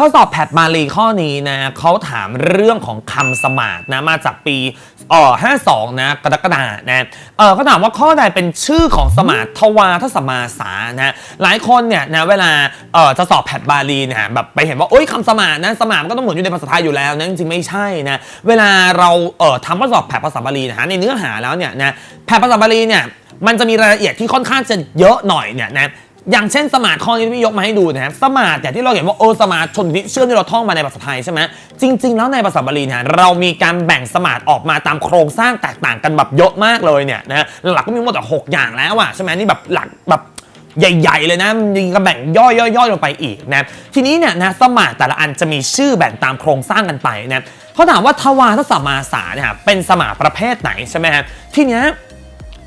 ข้อสอบแพทบาลีข้อนี้นะเขาถามเรื่องของคำสมาร์ทนะมาจากปีเอ่อ52 นะกรกฎานะเออเขาถามว่าข้อใดเป็นชื่อของสมาร์ททวารทศมาสานะหลายคนเนี่ยนะเวลาเออจะสอบแพทบาลีเนี่ยแบบไปเห็นว่าโอ้ยคำสมาร์ทนะสมาร์ทมันก็ต้องเหมือนอยู่ในภาษาไทยอยู่แล้วนะจริงๆไม่ใช่นะเวลาเราเออทำข้อสอบแพทภาษาบาลีนะฮะในเนื้อหาแล้วเนี่ยนะแพทภาษาบาลีเนี่ยมันจะมีรายละเอียดที่ค่อนข้างจะเยอะหน่อยเนี่ยนะ อย่างเช่นสมาร์ทข้อนี้ที่พี่ยกมาให้ดูนะครับสมาร์ทอย่างที่เราเห็นว่าโอสมาร์ทชนที่เชื่อมที่เราท่องมาในภาษาไทยใช่ไหมจริง ๆ แล้วในภาษาบาลีเนี่ยเรามีการแบ่งสมาร์ทออกมาตามโครงสร้างแตกต่างกันแบบเยอะมากเลยเนี่ยนะหลักก็มีหมดแต่หกอย่างแล้วอะใช่ไหมนี่แบบหลักแบบใหญ่ ๆ เลยนะยิงก็แบ่งย่อยๆลงไปอีกนะทีนี้เนี่ยนะสมาร์ทแต่ละอันจะมีชื่อแบ่งตามโครงสร้างกันไปนะเขาถามว่าทวารทศมาสาเนี่ยเป็นสมาร์ทประเภทไหนใช่ไหมครับทีเนี้ย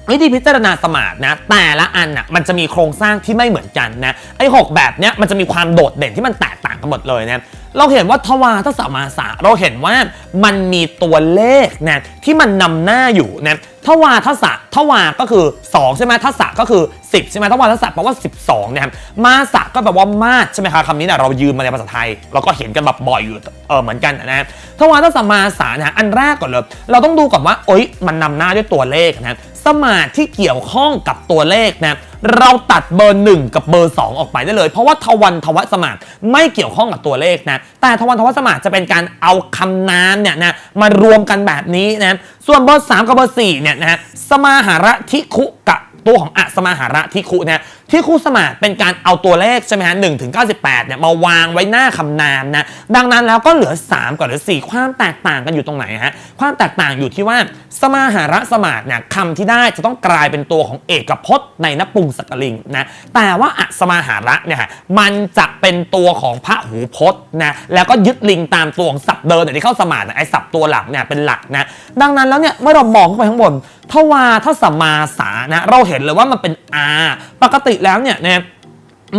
วิธีพิจารณาสมาร์ทนะแต่ละอันน่ะมันจะมีโครงสร้างที่ไม่เหมือนกันนะไอ้หกแบบเนี้ยมันจะมีความโดดเด่นที่มันแตกต่างกันหมดเลยนะเราเห็นว่าทวารทศมาสาเราเห็นว่ามันมีตัวเลขนะที่มันนำหน้าอยู่นะทวารทศทวารก็คือ 2 ใช่ไหมทศก็คือ 10 ใช่ไหมทวารทศแปลว่า 12นะครับมาสะก็แปลว่ามาดใช่ไหมคะคำนี้เนี่ยเรายืมมาในภาษาไทย เราก็เห็นกันแบบบ่อยอยู่เออเหมือนกันนะทวารทศมาสานะอันแรกก่อนเลยเราต้องดูก่อนว่าโอ๊ยมันนำหน้าด้วยตัวเลขนะ สมาร์ทที่เกี่ยวข้องกับตัวเลขนะเราตัดเบอร์ 1 กับเบอร์ 2 ออกไปได้เลย เพราะว่าทวันทวสมาร์ทไม่เกี่ยวข้องกับตัวเลขนะแต่ทวันทวสมาร์ทจะเป็นการเอาคำนามเนี่ยนะมารวมกันแบบนี้นะส่วนเบอร์ 3 กับเบอร์4เนี่ยนะฮะสมาหาระทิคุกับตัวของอะสมาหาระทิคุนะ ทิคุสมาร์ทเป็นการเอาตัวเลขใช่ไหมฮะหนึ่งถึงเก้าสิบแปดเนี่ยมาวางไว้หน้าคำนามนะดังนั้นแล้วก็เหลือ 3กับเหลือ 4 ความแตกต่างกันอยู่ตรงไหนฮะความแตกต่างอยู่ที่ว่า สมาหาระสมาร์ทเนี่ยคำที่ได้จะต้องกลายเป็นตัวของเอกพจน์ในนปุงสกลิงนะแต่ว่าอะสมาหาระเนี่ยฮะมันจะเป็นตัวของพระหูพจน์นะแล้วก็ยึดลิงตามตัวของศัพท์เดินเนี่ยที่เข้าสมาร์ทนะไอศัพท์ตัวหลักเนี่ยเป็นหลักนะดังนั้นแล้วเนี่ยเมื่อเรามองเข้าไปข้างบนทวาทสมาสานะเราเห็นเลยว่ามันเป็นอาปกติแล้วเนี่ยนะ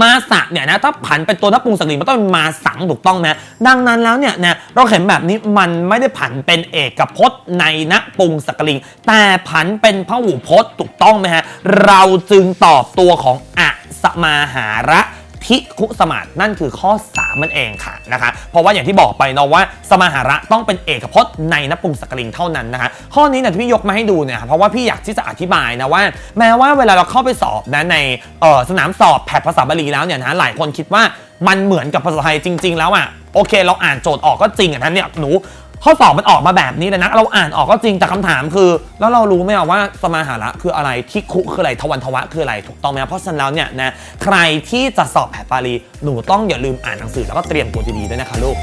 มาสะเนี่ยนะถ้าผันเป็นตัวนปรุงสกลิงมันต้องเป็นมาสังถูกต้องนะดังนั้นแล้วเนี่ยนะเราเห็นแบบนี้มันไม่ได้ผันเป็นเอกพจน์ในนปรุงสกลิงแต่ผันเป็นพหูพจน์ถูกต้องไหมฮะเราจึงตอบตัวของอะสมาหาระ ทิคุสมาร์ทนั่นคือข้อ 3 มันเองค่ะนะคะเพราะว่าอย่างที่บอกไปเนาะว่า สมาหาระต้องเป็นเอกพจน์ในนปรุงสกลิงเท่านั้นนะคะข้อนี้เนี่ยที่พี่ยกมาให้ดูเนี่ยเพราะว่าพี่อยากที่จะอธิบายนะว่า แม้ว่าเวลาเราเข้าไปสอบนะในสนามสอบแพทภาษาบาลีแล้วเนี่ยนะหลายคนคิดว่ามันเหมือนกับภาษาไทยจริง ๆ แล้วอะโอเค เราอ่านโจทย์ออกก็จริงอะนะเนี่ยหนู ข้อสอบมันออกมาแบบนี้เลยนะ เราอ่านออกก็จริงแต่คำถามคือ แล้วเรารู้ไหมว่าสมาหาระคืออะไรทิคุคืออะไรทวันทวะคืออะไรถูกต้องไหมเพราะฉะนั้นแล้วเนี่ยนะใครที่จะสอบแผดปาลีหนูต้องอย่าลืมอ่านหนังสือแล้วก็เตรียมตัวดีๆด้วยนะคะลูก